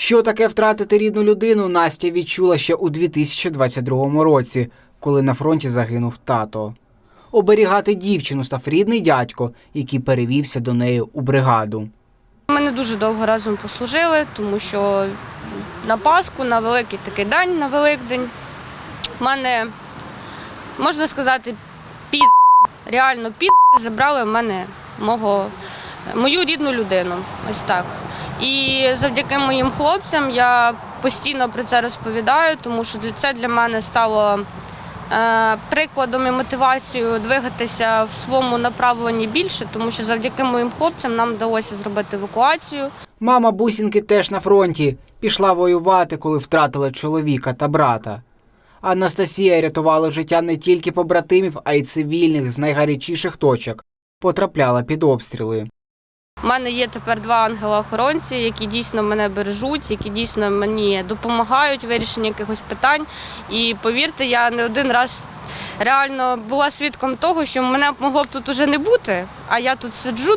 Що таке втратити рідну людину, Настя відчула ще у 2022 році, коли на фронті загинув тато. Оберігати дівчину став рідний дядько, який перевівся до неї у бригаду. Ми не дуже довго разом послужили, тому що на Пасху, на великий такий день, на Великдень, в мене, можна сказати, під реально під забрали в мене мого, мою рідну людину. Ось так. І завдяки моїм хлопцям я постійно про це розповідаю, тому що це для мене стало е, прикладом і мотивацією двигатися в своєму направленні більше, тому що завдяки моїм хлопцям нам вдалося зробити евакуацію. Мама бусінки теж на фронті. Пішла воювати, коли втратила чоловіка та брата. Анастасія рятувала життя не тільки побратимів, а й цивільних з найгарячіших точок. Потрапляла під обстріли. У мене є тепер два ангела-охоронці, які дійсно мене бережуть, які дійсно мені допомагають в вирішенні якихось питань. І повірте, я не один раз реально була свідком того, що мене могло б тут уже не бути, а я тут сиджу